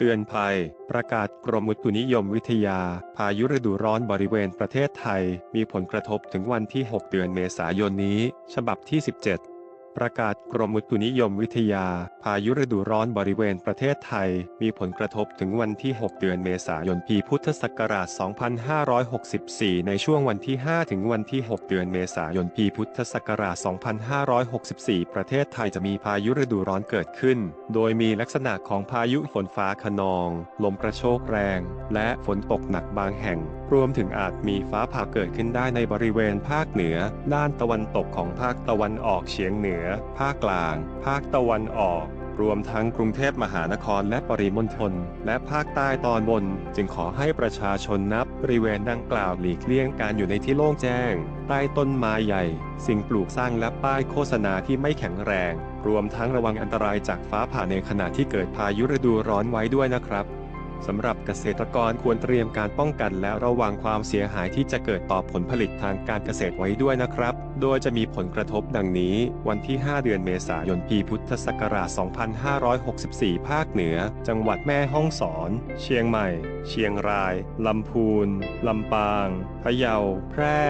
เตือนภัย ประกาศกรมอุตุนิยมวิทยา พายุฤดูร้อนบริเวณประเทศไทย มีผลกระทบถึงวันที่ 6 เดือนเมษายนนี้ ฉบับที่ 17 ประกาศกรมอุตุนิยมวิทยา พายุฤดูร้อนบริเวณประเทศไทย มีผลกระทบถึงวันที่ 6 เดือนเมษายนปีพุทธศักราช 2564 ในช่วงวันที่ 5 ถึงวันที่ 6 เดือนเมษายนปีพุทธศักราช 2564 ประเทศไทยจะมีพายุฤดูร้อนเกิดขึ้น โดยมีลักษณะของพายุฝนฟ้าขนอง ลมกระโชกแรง และฝนตกหนักบางแห่ง รวมถึงอาจมีฟ้าผ่าเกิดขึ้นได้ในบริเวณภาคเหนือ ด้านตะวันตกของภาคตะวันออกเฉียงเหนือภาคกลาง ภาคตะวันออก รวมทั้งกรุงเทพมหานครและปริมณฑลและภาคใต้ตอนบน จึงขอให้ประชาชนนับบริเวณดังกล่าวหลีกเลี่ยงการอยู่ในที่โล่งแจ้ง ใต้ต้นไม้ใหญ่ สิ่งปลูกสร้างและป้ายโฆษณาที่ไม่แข็งแรง รวมทั้งระวังอันตรายจากฟ้าผ่าในขณะที่เกิดพายุฤดูร้อนไว้ด้วยนะครับ สำหรับเกษตรกรควรเตรียมการป้องกันและระวังความเสียหายที่จะเกิดต่อผลผลิตทางการเกษตรไว้ด้วยนะครับ โดยจะมีผลกระทบดังนี้ วันที่ 5 เดือนเมษายนปีพุทธศักราช 2564 ภาคเหนือ จังหวัดแม่ฮ่องสอน เชียงใหม่ เชียงราย ลำพูน ลำปาง พะเยา แพร่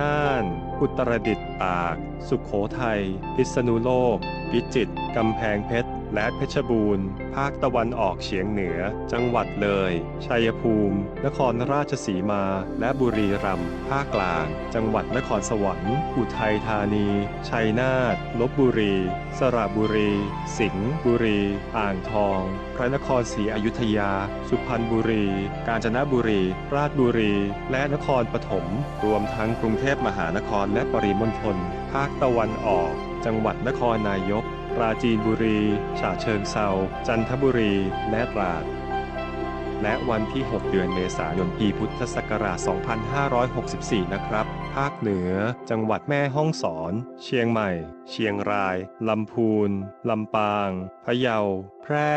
น่าน อุตรดิตถ์ ตาก สุขโขทัย พิษณุโลก พิจิตร กำแพงเพชร และเพชรบูรณ์ ภาคตะวันออกเฉียงเหนือ จังหวัดเลย ชัยภูมิ นครราชสีมา และบุรีรัมย์ ภาคกลาง จังหวัดนครสวรรค์ อุทัยธานี ชัยนาท ลบบุรี สระบุรี สิงห์บุรี อ่างทอง พระนครศรีอยุธยา สุพรรณบุรี กาญจนบุรี ราชบุรี และนครปฐม รวมทั้งกรุงเทพมหานครและปริมณฑล ภาคตะวันออก จังหวัดนครนายก ปราจีนบุรี ฉะเชิงเซา จันทบุรี และตราด และวันที่ 6 เดือนเมษายนปีพุทธศักราช 2564 นะครับ ภาคเหนือ จังหวัดแม่ฮ่องสอน เชียงใหม่ เชียงราย ลำพูน ลำปาง พะเยา แพร่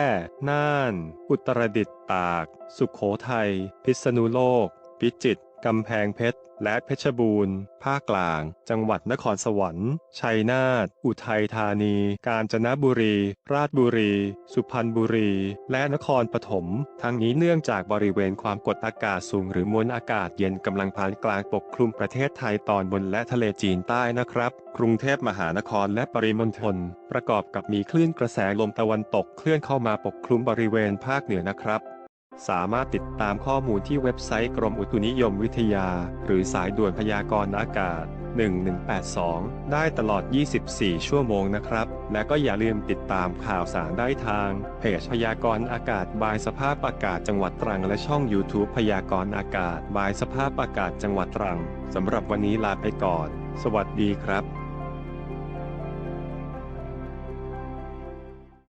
น่าน อุตรดิตถ์ ตาก สุขโขทัย พิษณุโลก พิจิตร กำแพงเพชร และเพชรบูรณ์ ภาคกลาง จังหวัดนครสวรรค์ ชัยนาท อุทัยธานี กาญจนบุรี ราชบุรี สุพรรณบุรี และนครปฐม ทั้งนี้เนื่องจากบริเวณความกดอากาศสูงหรือมวลอากาศเย็นกำลังผ่านกลางปกคลุมประเทศไทยตอนบนและทะเลจีนใต้นะครับ กรุงเทพมหานครและปริมณฑล ประกอบกับมีคลื่นกระแสลมตะวันตกเคลื่อนเข้ามาปกคลุมบริเวณภาคเหนือนะครับ สามารถติดตามข้อมูลที่เว็บไซต์กรมอุตุนิยมวิทยา หรือสายด่วนพยากรณ์อากาศ 1182 ได้ตลอด 24 ชั่วโมงนะครับ และก็อย่าลืมติดตามข่าวสารได้ทาง เพจพยากรณ์อากาศบายสภาพอากาศจังหวัดตรัง และช่อง YouTube พยากรณ์อากาศบายสภาพอากาศจังหวัดตรังสำหรับวันนี้ลาไปก่อน สวัสดีครับ